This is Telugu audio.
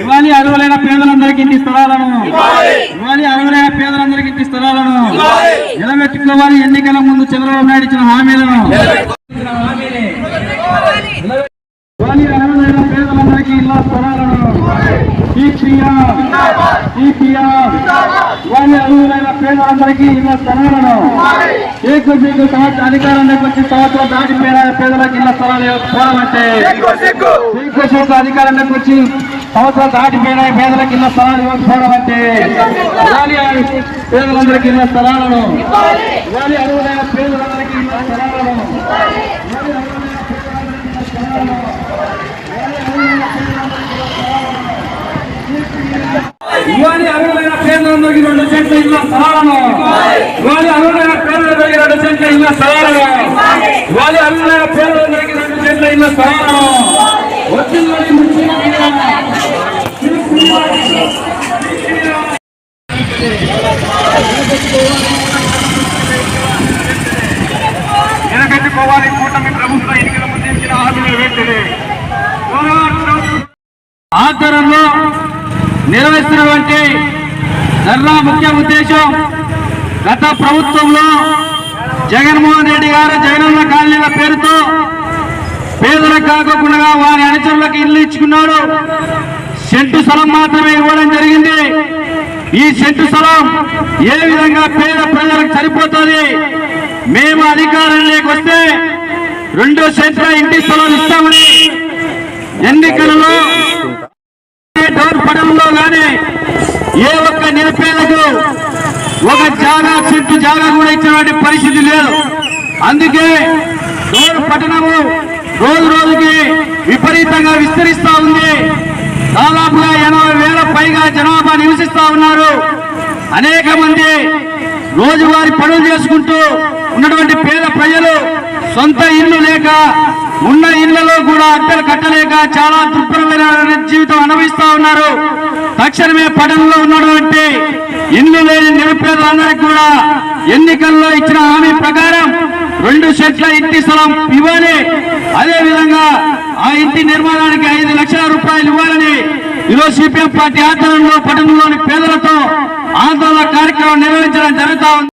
ఇవ్వాలి. అర్హులైన పేదలందరికీ ఇంటి స్థలాలను. ఇవ్వాలి. అర్హులైన పేదలందరికీ ఇంటి స్థలాలను. నిలబెట్టుకోవాలి. ఎన్నికల ముందు చంద్రబాబు నాయుడు ఇచ్చిన హామీలను. ఇవ్వాలి అర్హులైన పేదలందరికీ స్థలాలను. ఇవ్వాలి. అర్హులైన పేదలందరికీ స్థలాలను. ఏకు సంవత్సరం అధికారంలోకి సంవత్సరం దాటిపోయిన పేదలకు ఇళ్ళ స్థలాలు పోవమంటే శ్రీకృష్ణ అధికారంలోకి వచ్చి సంవత్సరాలు దాటిపోయిన పేదలకు ఇళ్ళ స్థలాలు ఇవ్వకపోవడం అంటే ఇవ్వాలి ఆ పేదలందరికీ ఇళ్ళ స్థలాలను ఇవ్వాలి అర్హులైన పేదలందరికీ ఇళ్ళ స్థలాలను ఇవ్వాలి అర్హులైన పేదలందరికీ రెండు సెంట్ల ఇళ్ళ స్థలాలను ఇవాళ అర్హులైన పేదలందరికీ రెండు సెంట్ల ఇళ్ళ స్థలాలను ఇవాళ అర్హులైన పేదలందరికీ రెండు సెంట్ల ఇళ్ళ స్థలాలను నిలబెట్టుకోవాలి కూటమి ప్రభుత్వం ఎన్నికల ముందు ఇచ్చిన హామీలు ఆధ్వర్యంలో నిర్వహిస్తున్నటువంటి ధర్నా ముఖ్య ఉద్దేశం గత ప్రభుత్వంలో జగన్మోహన్ రెడ్డి గారు జగనన్న కాలనీల పేరుతో పేదలకు కాకుండా వారి అనుచరులకు ఇల్లు ఇచ్చుకున్నాడు. సెంటు స్థలం మాత్రమే ఇవ్వడం జరిగింది. ఈ సెంటు స్థలం ఏ విధంగా పేద ప్రజలకు సరిపోతుంది? మేము అధికారంలోకి వస్తే రెండో సెంట్ల ఇంటి స్థలం ఇస్తామని ఎన్నికలలో పడంలో కానీ ఏ ఒక్క నిరుపేదకు ఒక జాగా చెట్టు జాగా కూడా ఇచ్చినటువంటి పరిస్థితి లేదు. అందుకే డోర్ పట్టణము రోజు రోజుకి విపరీతంగా విస్తరిస్తా ఉంది. దాదాపుగా ఎనభై వేల పైగా అనేక మంది రోజువారి పనులు చేసుకుంటూ ఉన్నటువంటి పేద ప్రజలు సొంత ఇల్లు లేక ఉన్న ఇళ్ళలో కూడా అద్దెలు కట్టలేక చాలా దుర్భరమైన జీవితం అనుభవిస్తూ ఉన్నారు. తక్షణమే పట్టణంలో ఉన్నటువంటి ఇల్లు లేని నిరుపేదలందరికీ కూడా ఎన్నికల్లో ఇచ్చిన హామీ ప్రకారం రెండు సెట్ల ఇంటి స్థలం ఇవ్వాలి. అదేవిధంగా ఆ ఇంటి నిర్మాణానికి ఐదు లక్షల రూపాయలు ఇవ్వాలని ఈరోజు సిపిఎం పార్టీ ఆధ్వర్యంలో పట్టణంలోని పేదలతో ఆందోళన కార్యక్రమం నిర్వహించడం జరుగుతా ఉంది.